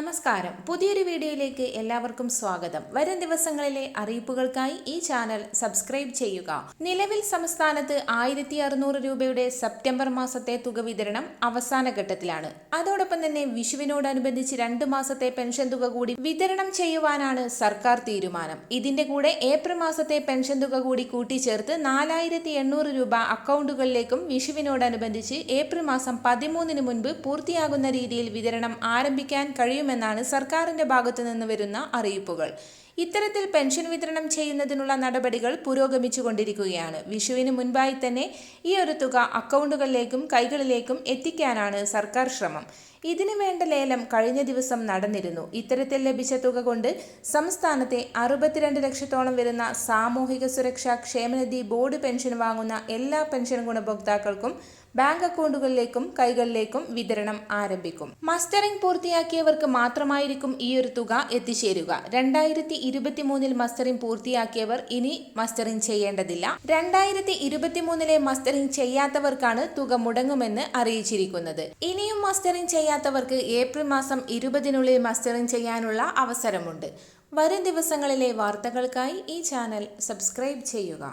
നമസ്കാരം. പുതിയൊരു വീഡിയോയിലേക്ക് എല്ലാവർക്കും സ്വാഗതം. വരും ദിവസങ്ങളിലെ അറിയിപ്പുകൾക്കായി ഈ ചാനൽ സബ്സ്ക്രൈബ് ചെയ്യുക. നിലവിൽ സംസ്ഥാനത്ത് ആയിരത്തി അറുന്നൂറ് രൂപയുടെ സെപ്റ്റംബർ മാസത്തെ തുക വിതരണം അവസാന ഘട്ടത്തിലാണ്. അതോടൊപ്പം തന്നെ വിഷുവിനോടനുബന്ധിച്ച് രണ്ട് മാസത്തെ പെൻഷൻ തുക കൂടി വിതരണം ചെയ്യുവാനാണ് സർക്കാർ തീരുമാനം. ഇതിന്റെ കൂടെ ഏപ്രിൽ മാസത്തെ പെൻഷൻ തുക കൂടി കൂട്ടിച്ചേർത്ത് നാലായിരത്തി എണ്ണൂറ് രൂപ അക്കൗണ്ടുകളിലേക്കും വിഷുവിനോടനുബന്ധിച്ച് ഏപ്രിൽ മാസം പതിമൂന്നിന് മുൻപ് പൂർത്തിയാകുന്ന രീതിയിൽ വിതരണം ആരംഭിക്കാൻ കഴിയുമെന്നാണ് സർക്കാരിന്റെ ഭാഗത്തു നിന്ന് വരുന്ന അറിയിപ്പുകൾ. ഇത്തരത്തിൽ പെൻഷൻ വിതരണം ചെയ്യുന്നതിനുള്ള നടപടികൾ പുരോഗമിച്ചുകൊണ്ടിരിക്കുകയാണ്. വിഷുവിന് മുൻപായി തന്നെ ഈ ഒരു തുക അക്കൗണ്ടുകളിലേക്കും കൈകളിലേക്കും എത്തിക്കാനാണ് സർക്കാർ ശ്രമം. ഇതിനു വേണ്ട ലേലം കഴിഞ്ഞ ദിവസം നടന്നിരുന്നു. ഇത്തരത്തിൽ ലഭിച്ച തുക കൊണ്ട് സംസ്ഥാനത്തെ അറുപത്തിരണ്ട് ലക്ഷത്തോളം വരുന്ന സാമൂഹിക സുരക്ഷാ ക്ഷേമനിധി ബോർഡ് പെൻഷൻ വാങ്ങുന്ന എല്ലാ പെൻഷൻ ഗുണഭോക്താക്കൾക്കും ബാങ്ക് അക്കൗണ്ടുകളിലേക്കും കൈകളിലേക്കും വിതരണം ആരംഭിക്കും. മസ്റ്ററിംഗ് പൂർത്തിയാക്കിയവർക്ക് മാത്രമായിരിക്കും ഈ ഒരു തുക എത്തിച്ചേരുക. രണ്ടായിരത്തി ഇരുപത്തി മൂന്നിൽ മസ്റ്ററിംഗ് പൂർത്തിയാക്കിയവർ ഇനി മസ്റ്ററിംഗ് ചെയ്യേണ്ടതില്ല. രണ്ടായിരത്തി ഇരുപത്തിമൂന്നിലെ മസ്റ്ററിംഗ് ചെയ്യാത്തവർക്കാണ് തുക മുടങ്ങുമെന്ന് അറിയിച്ചിരിക്കുന്നത്. ഇനിയും മസ്റ്ററിംഗ് ചെയ്യാത്തവർക്ക് ഏപ്രിൽ മാസം ഇരുപതിനുള്ളിൽ മസ്റ്ററിംഗ് ചെയ്യാനുള്ള അവസരമുണ്ട്. വരും ദിവസങ്ങളിലെ വാർത്തകൾക്കായി ഈ ചാനൽ സബ്സ്ക്രൈബ് ചെയ്യുക.